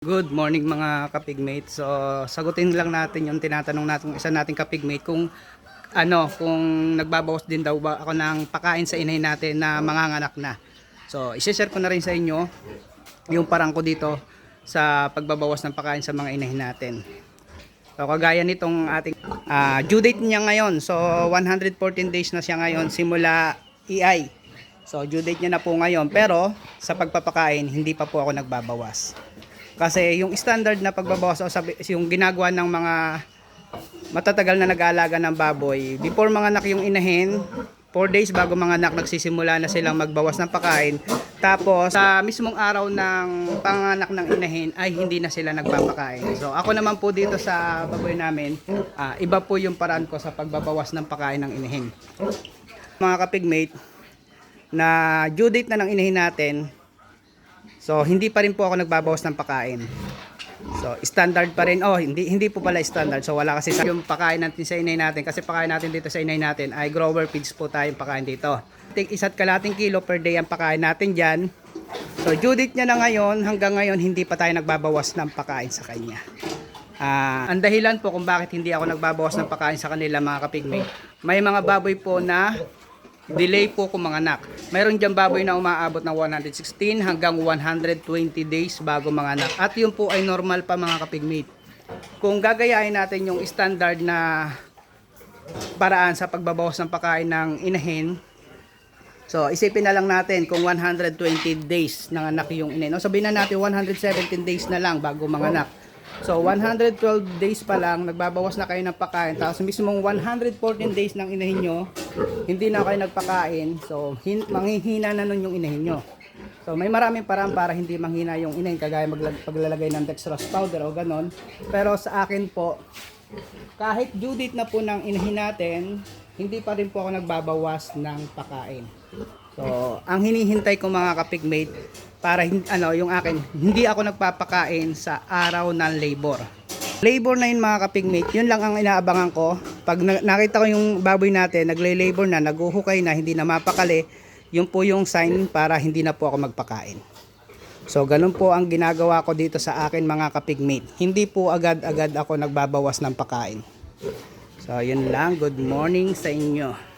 Good morning mga kapigmate. So, sagutin lang natin yung tinatanong natin isa nating kapigmate kung ano, kung nagbabawas din daw ba ako ng pakain sa inay natin na manganganak na. So, isi-share ko na rin sa inyo yung parang ko dito sa pagbabawas ng pakain sa mga inahin natin. So, kagaya nitong ating ah, due date niya ngayon. So, 114 days na siya ngayon simula EI. So, due date niya na po ngayon. Pero, sa pagpapakain, hindi pa po ako nagbabawas. Kasi yung standard na pagbabawas o sabi, yung ginagawa ng mga matatagal na nag-aalaga ng baboy, before mga anak yung inahin, 4 days bago mga anak nagsisimula na silang magbawas ng pagkain. Tapos sa mismong araw ng panganak ng inahin ay hindi na sila nagpapakain. So ako naman po dito sa baboy namin, ah, iba po yung paraan ko sa pagbabawas ng pagkain ng inahin. Mga kapigmate, na due date na ng inahin natin, So, hindi pa rin po ako nagbabawas ng pakain. So, standard pa rin. Oh, hindi hindi po pala standard. So, wala kasi sa yung pakain natin sa inay natin. Kasi pakain natin dito sa inay natin ay grower feeds po tayong pakain dito. Take isa't kalating kilo per day ang pakain natin dyan. So, date niya na ngayon, hanggang ngayon, hindi pa tayo nagbabawas ng pakain sa kanya. Ah, ang dahilan po kung bakit hindi ako nagbabawas ng pakain sa kanila mga kapigmate, may mga baboy po na delay po kung mga anak. Mayroon dyan baboy na umaabot ng 116 hanggang 120 days bago mga anak. At yun po ay normal pa mga kapigmate. Kung gagayahin natin yung standard na paraan sa pagbabawas ng pagkain ng inahin, So, isipin na lang natin kung 120 days ng anak yung inahin. No, sabihin na natin 117 days na lang bago mga anak. So, 112 days pa lang, nagbabawas na kayo ng pagkain. Tapos, mismong 114 days ng inahin nyo, hindi na kayo nagpakain. So, hin- manghihina na nun yung inahin nyo. So, may maraming paraan para hindi manghina yung inahin, kagaya maglag- paglalagay ng dextrose powder o ganon. Pero sa akin po, kahit due date na po ng inahin natin, hindi pa rin po ako nagbabawas ng pakain. So, ang hinihintay ko mga kapigmate, para ano, yung akin, hindi ako nagpapakain sa araw ng labor. Labor na yun mga kapigmate, yun lang ang inaabangan ko. Pag na- nakita ko yung baboy natin, nagle-labor na, naguhukay na, hindi na mapakali, yun po yung sign para hindi na po ako magpakain. So, ganun po ang ginagawa ko dito sa akin mga kapigmate. Hindi po agad-agad ako nagbabawas ng pakain. So, yun lang. Good morning sa inyo.